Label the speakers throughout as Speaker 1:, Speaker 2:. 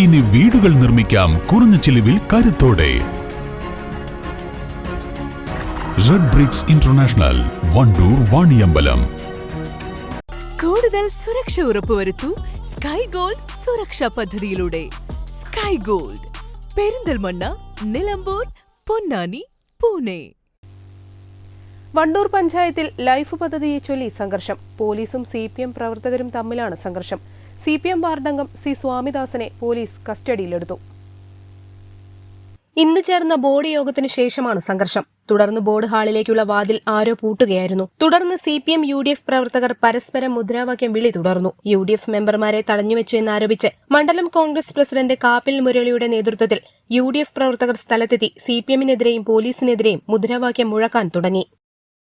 Speaker 1: ഇനി വീടുകൾ നിർമ്മിക്കാം കുറഞ്ഞ ചിലവിൽ കരുത്തോടെ. Red bricks international Wandoor Vaniyambalam.
Speaker 2: കൂടുതൽ സുരക്ഷ ഉറപ്പുവരുത്തൂ സ്കൈ ഗോൾഡ് സുരക്ഷാ പദ്ധതിയിലൂടെ. Sky gold Perinthalmanna Nilambur Ponnani Pune.
Speaker 3: Wandoor പഞ്ചായത്തിൽ ലൈഫ് പദ്ധതിയെ ചൊല്ലി സംഘർഷം. പോലീസും സി പി എം പ്രവർത്തകരും തമ്മിലാണ് സംഘർഷം. സി പി എം വാർഡംഗം സി സ്വാമിദാസനെ പോലീസ് കസ്റ്റഡിയിലെടുത്തു. ഇന്ന് ചേർന്ന ബോർഡ് യോഗത്തിന് ശേഷമാണ് സംഘർഷം. തുടർന്ന് ബോർഡ് ഹാളിലേക്കുള്ള വാതിൽ ആരോ പൂട്ടുകയായിരുന്നു. തുടർന്ന് C P M U D F പ്രവർത്തകർ പരസ്പരം മുദ്രാവാക്യം വിളി തുടർന്നു. യു ഡി എഫ് മെമ്പർമാരെ തടഞ്ഞുവെച്ചു എന്നാരോപിച്ച് മണ്ഡലം കോൺഗ്രസ് പ്രസിഡന്റ് കാപ്പിൽ മുരളിയുടെ നേതൃത്വത്തിൽ യു ഡി എഫ് പ്രവർത്തകർ സ്ഥലത്തെത്തി സി പി എമ്മിനെതിരെയും പോലീസിനെതിരെയും മുദ്രാവാക്യം മുഴക്കാൻ തുടങ്ങി.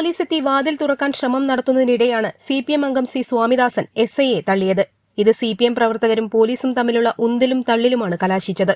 Speaker 3: പോലീസ് എത്തി വാതിൽ തുറക്കാൻ ശ്രമം നടത്തുന്നതിനിടെയാണ് സി പി എം അംഗം സി സ്വാമിദാസൻ എസ് ഐയെ തള്ളിയത്. ഇത് സി പി എം പ്രവർത്തകരും പോലീസും തമ്മിലുള്ള ഉന്തലും തള്ളിലുമാണ് കലാശിച്ചത്.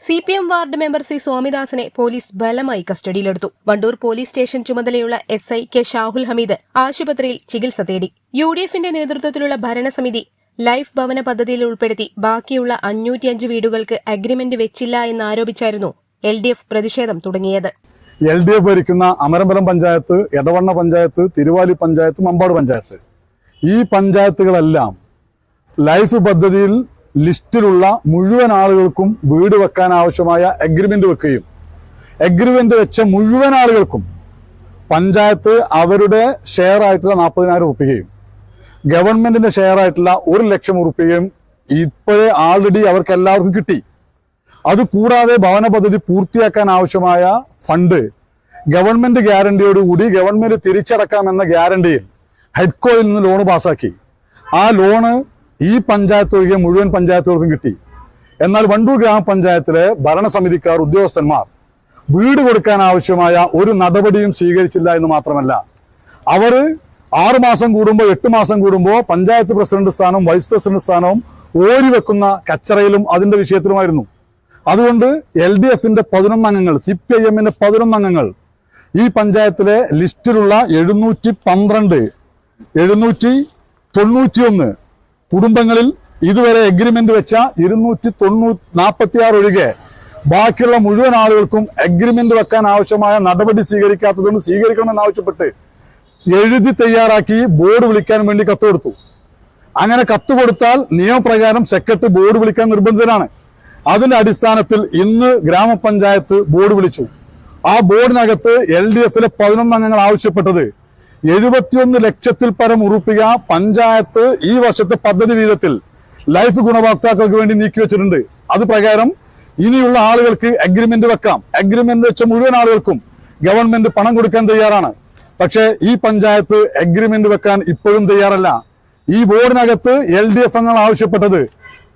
Speaker 3: C P M ward member C സ്വാമിദാസനെ police ബലമായി കസ്റ്റഡിയിലെടുത്തു. വണ്ടൂർ പോലീസ് സ്റ്റേഷൻ ചുമതലയുള്ള S I K Shahul Hameed ആശുപത്രിയിൽ ചികിത്സ തേടി. യു ഡി എഫിന്റെ നേതൃത്വത്തിലുള്ള ഭരണസമിതി ലൈഫ് ഭവന പദ്ധതിയിൽ ഉൾപ്പെടുത്തി ബാക്കിയുള്ള അഞ്ഞൂറ്റിയഞ്ച് വീടുകൾക്ക് അഗ്രിമെന്റ് വെച്ചില്ല എന്നാരോപിച്ചായിരുന്നു എൽ ഡി എഫ് പ്രതിഷേധം തുടങ്ങിയത്.
Speaker 4: എൽ ഡി എഫ് ഭരിക്കുന്ന അമരമ്പലം പഞ്ചായത്ത് എടവണ്ണ പഞ്ചായത്ത് തിരുവാലി പഞ്ചായത്ത് മമ്പാട് പഞ്ചായത്ത്. ഈ പഞ്ചായത്തുകളെല്ലാം ലൈഫ് പദ്ധതിയിൽ ലിസ്റ്റിലുള്ള മുഴുവൻ ആളുകൾക്കും വീട് വെക്കാൻ ആവശ്യമായ അഗ്രിമെന്റ് വെക്കുകയും അഗ്രിമെന്റ് വെച്ച മുഴുവൻ ആളുകൾക്കും പഞ്ചായത്ത് അവരുടെ ഷെയർ ആയിട്ടുള്ള നാൽപ്പതിനായിരം ഉറുപ്പികയും ഗവൺമെന്റിന്റെ ഷെയർ ആയിട്ടുള്ള ഒരു ലക്ഷം ഉറുപ്പികയും ഇപ്പോഴേ ആൾറെഡി അവർക്ക് എല്ലാവർക്കും കിട്ടി. അത് കൂടാതെ ഭവന പദ്ധതി പൂർത്തിയാക്കാൻ ആവശ്യമായ ഫണ്ട് ഗവൺമെന്റ് ഗ്യാരണ്ടിയോടുകൂടി ഗവൺമെന്റ് തിരിച്ചടക്കാം എന്ന ഗ്യാരണ്ടിയിൽ ഹെഡ്കോയിൽ നിന്ന് ലോണ് പാസാക്കി ആ ലോണ് ഈ പഞ്ചായത്ത് ഒഴികെ മുഴുവൻ പഞ്ചായത്തുകൾക്കും കിട്ടി. എന്നാൽ വണ്ടൂർ ഗ്രാമപഞ്ചായത്തിലെ ഭരണസമിതിക്കാർ ഉദ്യോഗസ്ഥന്മാർ വീട് കൊടുക്കാൻ ആവശ്യമായ ഒരു നടപടിയും സ്വീകരിച്ചില്ല എന്ന് മാത്രമല്ല അവർ ആറു മാസം കൂടുമ്പോൾ എട്ട് മാസം കൂടുമ്പോൾ പഞ്ചായത്ത് പ്രസിഡന്റ് സ്ഥാനവും വൈസ് പ്രസിഡന്റ് സ്ഥാനവും ഓരി വെക്കുന്ന കച്ചറയിലും അതിന്റെ വിഷയത്തിലുമായിരുന്നു. അതുകൊണ്ട് എൽ ഡി എഫിന്റെ പതിനൊന്ന് അംഗങ്ങൾ സി പി ഐ എമ്മിന്റെ പതിനൊന്ന് അംഗങ്ങൾ ഈ പഞ്ചായത്തിലെ ലിസ്റ്റിലുള്ള എഴുന്നൂറ്റി പന്ത്രണ്ട് എഴുന്നൂറ്റി തൊണ്ണൂറ്റിയൊന്ന് കുടുംബങ്ങളിൽ ഇതുവരെ എഗ്രിമെന്റ് വെച്ച ഇരുന്നൂറ്റി തൊണ്ണൂ നാൽപ്പത്തി ആറ് ഒഴികെ ബാക്കിയുള്ള മുഴുവൻ ആളുകൾക്കും എഗ്രിമെന്റ് വെക്കാൻ ആവശ്യമായ നടപടി സ്വീകരിക്കാത്തതുകൊണ്ട് സ്വീകരിക്കണമെന്ന് ആവശ്യപ്പെട്ട് എഴുതി തയ്യാറാക്കി ബോർഡ് വിളിക്കാൻ വേണ്ടി കത്ത് കൊടുത്തു. അങ്ങനെ കത്ത് കൊടുത്താൽ നിയമപ്രകാരം സെക്രട്ടറി ബോർഡ് വിളിക്കാൻ നിർബന്ധിതനാണ്. അതിന്റെ അടിസ്ഥാനത്തിൽ ഇന്ന് ഗ്രാമപഞ്ചായത്ത് ബോർഡ് വിളിച്ചു. ആ ബോർഡിനകത്ത് എൽ ഡി എഫിലെ പതിനൊന്ന് അംഗങ്ങൾ ആവശ്യപ്പെട്ടത് എഴുപത്തിയൊന്ന് ലക്ഷത്തിൽ പരം ഉറുപ്പിക പഞ്ചായത്ത് ഈ വർഷത്തെ പദ്ധതി വീതത്തിൽ ലൈഫ് ഗുണഭോക്താക്കൾക്ക് വേണ്ടി നീക്കി വെച്ചിട്ടുണ്ട്. അത് പ്രകാരം ഇനിയുള്ള ആളുകൾക്ക് അഗ്രിമെന്റ് വെക്കാം. അഗ്രിമെന്റ് വെച്ച മുഴുവൻ ആളുകൾക്കും ഗവൺമെന്റ് പണം കൊടുക്കാൻ തയ്യാറാണ്. പക്ഷേ ഈ പഞ്ചായത്ത് അഗ്രിമെന്റ് വെക്കാൻ ഇപ്പോഴും തയ്യാറല്ല. ഈ ബോർഡിനകത്ത് എൽ ഡി എഫ് അംഗങ്ങൾ ആവശ്യപ്പെട്ടത്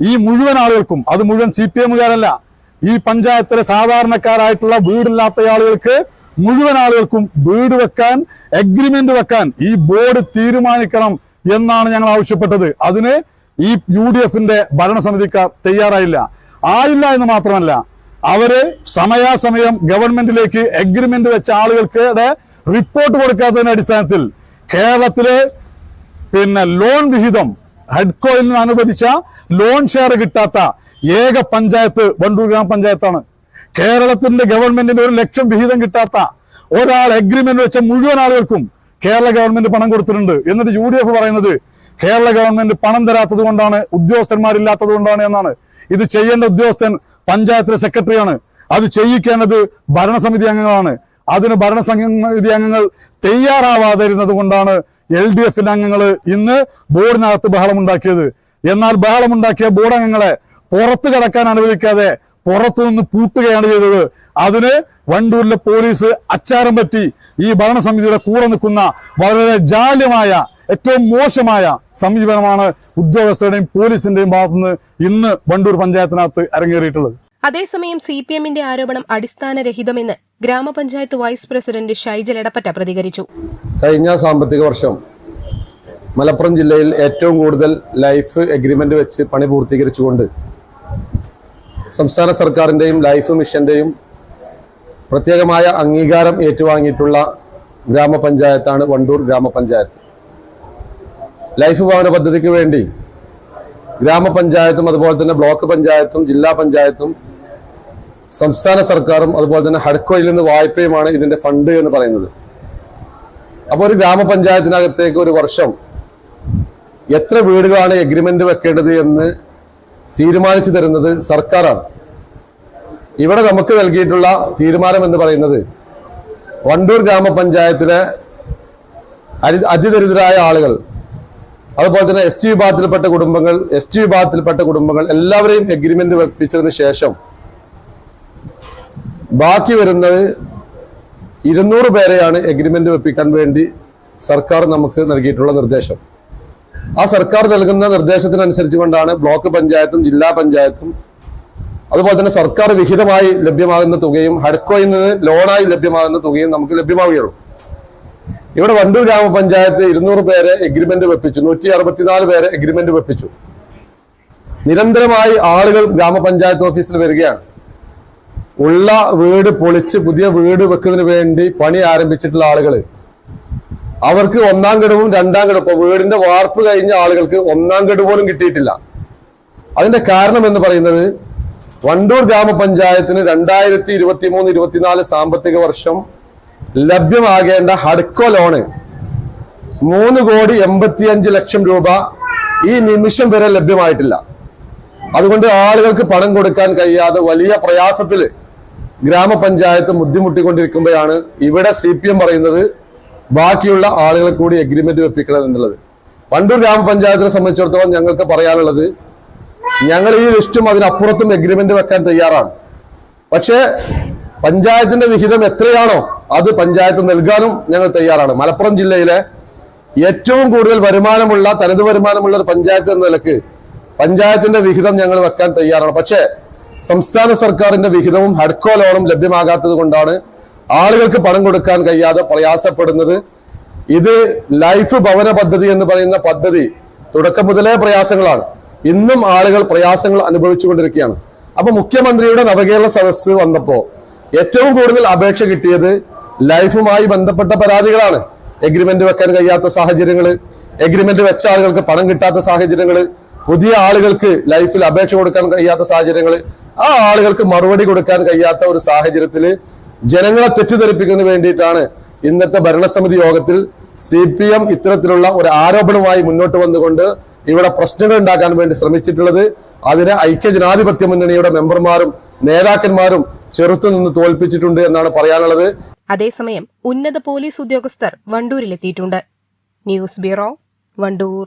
Speaker 4: ഈ മുഴുവൻ ആളുകൾക്കും അത് മുഴുവൻ സി പി എമ്മുകാരല്ല ഈ പഞ്ചായത്തിലെ സാധാരണക്കാരായിട്ടുള്ള വീടില്ലാത്ത ആളുകൾക്ക് മുഴുവൻ ആളുകൾക്കും വീട് വെക്കാൻ അഗ്രിമെന്റ് വെക്കാൻ ഈ ബോർഡ് തീരുമാനിക്കണം എന്നാണ് ഞങ്ങൾ ആവശ്യപ്പെട്ടത്. അതിന് ഈ യു ഡി എഫിന്റെ ഭരണസമിതിക്കാർ തയ്യാറായില്ല. ആയില്ല എന്ന് മാത്രമല്ല അവർ സമയാസമയം ഗവൺമെന്റിലേക്ക് അഗ്രിമെന്റ് വെച്ച ആളുകൾക്ക് റിപ്പോർട്ട് കൊടുക്കാത്തതിന്റെ അടിസ്ഥാനത്തിൽ കേരളത്തിലെ പിന്നെ ലോൺ വിഹിതം ഹെഡ്കോയിൽ നിന്ന് അനുവദിച്ച ലോൺ ഷെയർ കിട്ടാത്ത ഏക പഞ്ചായത്ത് വണ്ടൂർ ഗ്രാമപഞ്ചായത്താണ്. കേരളത്തിന്റെ ഗവൺമെന്റിന്റെ ഒരു ലക്ഷം വിഹിതം കിട്ടാത്ത ഒരാൾ അഗ്രിമെന്റ് വെച്ച മുഴുവൻ ആളുകൾക്കും കേരള ഗവൺമെന്റ് പണം കൊടുത്തിട്ടുണ്ട്. എന്നിട്ട് യു ഡി എഫ് പറയുന്നത് കേരള ഗവൺമെന്റ് പണം തരാത്തത് കൊണ്ടാണ് ഉദ്യോഗസ്ഥന്മാരില്ലാത്തത് കൊണ്ടാണ് എന്നാണ്. ഇത് ചെയ്യേണ്ട ഉദ്യോഗസ്ഥൻ പഞ്ചായത്തിലെ സെക്രട്ടറിയാണ് അത് ചെയ്യിക്കേണ്ടത് ഭരണസമിതി അംഗങ്ങളാണ്. അതിന് ഭരണസമിതി അംഗങ്ങൾ തയ്യാറാവാതിരുന്നത് കൊണ്ടാണ് എൽ ഡി എഫിന്റെ അംഗങ്ങൾ ഇന്ന് ബോർഡിനകത്ത് ബഹളമുണ്ടാക്കിയത്. എന്നാൽ ബഹളമുണ്ടാക്കിയ ബോർഡ് അംഗങ്ങളെ പുറത്തു കടക്കാൻ അനുവദിക്കാതെ പുറത്തുനിന്ന് പൂട്ടുകയാണ് ചെയ്തത്. അതിന് വണ്ടൂരിലെ പോലീസ് അച്ചാരം പറ്റി ഈ ഭരണസമിതിയുടെ കൂടെ നിൽക്കുന്ന വളരെ ജാല്യമായ ഏറ്റവും മോശമായ സമീപനമാണ് ഉദ്യോഗസ്ഥരുടെയും പോലീസിന്റെയും ഭാഗത്തുനിന്ന് ഇന്ന് വണ്ടൂർ പഞ്ചായത്തിനകത്ത് അരങ്ങേറിയിട്ടുള്ളത്.
Speaker 3: അതേസമയം സി പി എമ്മിന്റെ ആരോപണം അടിസ്ഥാനരഹിതമെന്ന് ഗ്രാമപഞ്ചായത്ത് വൈസ് പ്രസിഡന്റ് ഷൈജൽ എടപ്പറ്റ പ്രതികരിച്ചു.
Speaker 5: കഴിഞ്ഞ സാമ്പത്തിക വർഷം മലപ്പുറം ജില്ലയിൽ ഏറ്റവും കൂടുതൽ ലൈഫ് എഗ്രിമെന്റ് വെച്ച് പണി പൂർത്തീകരിച്ചുകൊണ്ട് സംസ്ഥാന സർക്കാരിന്റെയും ലൈഫ് മിഷന്റെയും പ്രത്യേകമായ അംഗീകാരം ഏറ്റുവാങ്ങിയിട്ടുള്ള ഗ്രാമപഞ്ചായത്താണ് വണ്ടൂർ ഗ്രാമപഞ്ചായത്ത്. ലൈഫ് ഭവന പദ്ധതിക്ക് വേണ്ടി ഗ്രാമപഞ്ചായത്തും അതുപോലെ തന്നെ ബ്ലോക്ക് പഞ്ചായത്തും ജില്ലാ പഞ്ചായത്തും സംസ്ഥാന സർക്കാരും അതുപോലെ തന്നെ ഹഡ്കോയിൽ നിന്ന് വായ്പയുമാണ് ഇതിന്റെ ഫണ്ട് എന്ന് പറയുന്നത്. അപ്പോൾ ഒരു ഗ്രാമപഞ്ചായത്തിനകത്തേക്ക് ഒരു വർഷം എത്ര വീടുകളാണ് എഗ്രിമെന്റ് വെക്കേണ്ടത് എന്ന് തീരുമാനിച്ചു തരുന്നത് സർക്കാരാണ്. ഇവിടെ നമുക്ക് നൽകിയിട്ടുള്ള തീരുമാനം എന്ന് പറയുന്നത് വണ്ടൂർ ഗ്രാമപഞ്ചായത്തിലെ അരി അതിദരിദ്രരായ ആളുകൾ അതുപോലെ തന്നെ എസ് ടി വിഭാഗത്തിൽപ്പെട്ട കുടുംബങ്ങൾ എസ് ടി വിഭാഗത്തിൽപ്പെട്ട കുടുംബങ്ങൾ എല്ലാവരെയും എഗ്രിമെന്റ് വെപ്പിച്ചതിന് ശേഷം ബാക്കി വരുന്നത് ഇരുന്നൂറ് പേരെയാണ് എഗ്രിമെന്റ് വെപ്പിക്കാൻ വേണ്ടി സർക്കാർ നമുക്ക് നൽകിയിട്ടുള്ള നിർദ്ദേശം. ആ സർക്കാർ നൽകുന്ന നിർദ്ദേശത്തിനനുസരിച്ച് കൊണ്ടാണ് ബ്ലോക്ക് പഞ്ചായത്തും ജില്ലാ പഞ്ചായത്തും അതുപോലെ തന്നെ സർക്കാർ വിഹിതമായി ലഭ്യമാകുന്ന തുകയും ഹഡ്കോയിൽ നിന്ന് ലോണായി ലഭ്യമാകുന്ന തുകയും നമുക്ക് ലഭ്യമാവുകയുള്ളൂ. ഇവിടെ വണ്ടൂർ ഗ്രാമപഞ്ചായത്ത് ഇരുന്നൂറ് പേരെ എഗ്രിമെന്റ് വെപ്പിച്ചു നൂറ്റി അറുപത്തിനാല് പേരെ എഗ്രിമെന്റ് വെപ്പിച്ചു. നിരന്തരമായി ആളുകൾ ഗ്രാമപഞ്ചായത്ത് ഓഫീസിൽ വരികയാണ്. ഉള്ള വീട് പൊളിച്ച് പുതിയ വീട് വെക്കുന്നതിന് വേണ്ടി പണി ആരംഭിച്ചിട്ടുള്ള ആളുകൾ അവർക്ക് ഒന്നാം ഘടവും രണ്ടാം ഘടവും വീടിന്റെ വാർപ്പ് കഴിഞ്ഞ ആളുകൾക്ക് ഒന്നാം ഘട്ട് പോലും കിട്ടിയിട്ടില്ല. അതിന്റെ കാരണം എന്ന് പറയുന്നത് വണ്ടൂർ ഗ്രാമപഞ്ചായത്തിന് രണ്ടായിരത്തി ഇരുപത്തി മൂന്ന് ഇരുപത്തിനാല് സാമ്പത്തിക വർഷം ലഭ്യമാകേണ്ട ഹഡ്കോ ലോണ് മൂന്ന് കോടി എൺപത്തിയഞ്ച് ലക്ഷം രൂപ ഈ നിമിഷം വരെ ലഭ്യമായിട്ടില്ല. അതുകൊണ്ട് ആളുകൾക്ക് പണം കൊടുക്കാൻ കഴിയാതെ വലിയ പ്രയാസത്തിൽ ഗ്രാമപഞ്ചായത്ത് ബുദ്ധിമുട്ടിക്കൊണ്ടിരിക്കുമ്പോഴാണ് ഇവിടെ സി പി എം പറയുന്നത് ബാക്കിയുള്ള ആളുകളെ കൂടി എഗ്രിമെന്റ് വെപ്പിക്കണം എന്നുള്ളത്. പണ്ടൊരു ഗ്രാമപഞ്ചായത്തിനെ സംബന്ധിച്ചിടത്തോളം ഞങ്ങൾക്ക് പറയാനുള്ളത് ഞങ്ങൾ ഈ ലിസ്റ്റും അതിനപ്പുറത്തും എഗ്രിമെന്റ് വെക്കാൻ തയ്യാറാണ്. പക്ഷേ പഞ്ചായത്തിന്റെ വിഹിതം എത്രയാണോ അത് പഞ്ചായത്ത് നൽകാനും ഞങ്ങൾ തയ്യാറാണ്. മലപ്പുറം ജില്ലയിലെ ഏറ്റവും കൂടുതൽ വരുമാനമുള്ള തനത് വരുമാനമുള്ള ഒരു പഞ്ചായത്ത് എന്ന നിലയ്ക്ക് പഞ്ചായത്തിന്റെ വിഹിതം ഞങ്ങൾ വെക്കാൻ തയ്യാറാണ്. പക്ഷേ സംസ്ഥാന സർക്കാരിന്റെ വിഹിതവും ഹഡ്കോ ലോണും ലഭ്യമാകാത്തത് കൊണ്ടാണ് ആളുകൾക്ക് പണം കൊടുക്കാൻ കഴിയാതെ പ്രയാസപ്പെടുന്നത്. ഇത് ലൈഫ് ഭവന പദ്ധതി എന്ന് പറയുന്ന പദ്ധതി തുടക്കം മുതലേ പ്രയാസങ്ങളാണ്. ഇന്നും ആളുകൾ പ്രയാസങ്ങൾ അനുഭവിച്ചുകൊണ്ടിരിക്കുകയാണ്. അപ്പൊ മുഖ്യമന്ത്രിയുടെ നവകേരള സദസ്സ് വന്നപ്പോ ഏറ്റവും കൂടുതൽ അപേക്ഷ കിട്ടിയത് ലൈഫുമായി ബന്ധപ്പെട്ട പരാതികളാണ്. എഗ്രിമെന്റ് വെക്കാൻ കഴിയാത്ത സാഹചര്യങ്ങൾ എഗ്രിമെന്റ് വെച്ച ആളുകൾക്ക് പണം കിട്ടാത്ത സാഹചര്യങ്ങൾ പുതിയ ആളുകൾക്ക് ലൈഫിൽ അപേക്ഷ കൊടുക്കാൻ കഴിയാത്ത സാഹചര്യങ്ങൾ ആ ആളുകൾക്ക് മറുപടി കൊടുക്കാൻ കഴിയാത്ത ഒരു സാഹചര്യത്തിൽ ജനങ്ങളെ തെറ്റിദ്ധരിപ്പിക്കുന്നതിന് വേണ്ടിയിട്ടാണ് ഇന്നത്തെ ഭരണസമിതി യോഗത്തിൽ സി പി എം ഇത്തരത്തിലുള്ള ഒരു ആരോപണവുമായി മുന്നോട്ട് വന്നുകൊണ്ട് ഇവിടെ പ്രശ്നങ്ങൾ ഉണ്ടാക്കാൻ വേണ്ടി ശ്രമിച്ചിട്ടുള്ളത്. അതിനെ ഐക്യ ജനാധിപത്യ മുന്നണിയുടെ മെമ്പർമാരും നേതാക്കന്മാരും ചെറുത്തു നിന്ന് തോൽപ്പിച്ചിട്ടുണ്ട് എന്നാണ് പറയാനുള്ളത്.
Speaker 3: അതേസമയം ഉന്നത പോലീസ് ഉദ്യോഗസ്ഥർ വണ്ടൂരിലെത്തിയിട്ടുണ്ട്. News bureau Wandoor.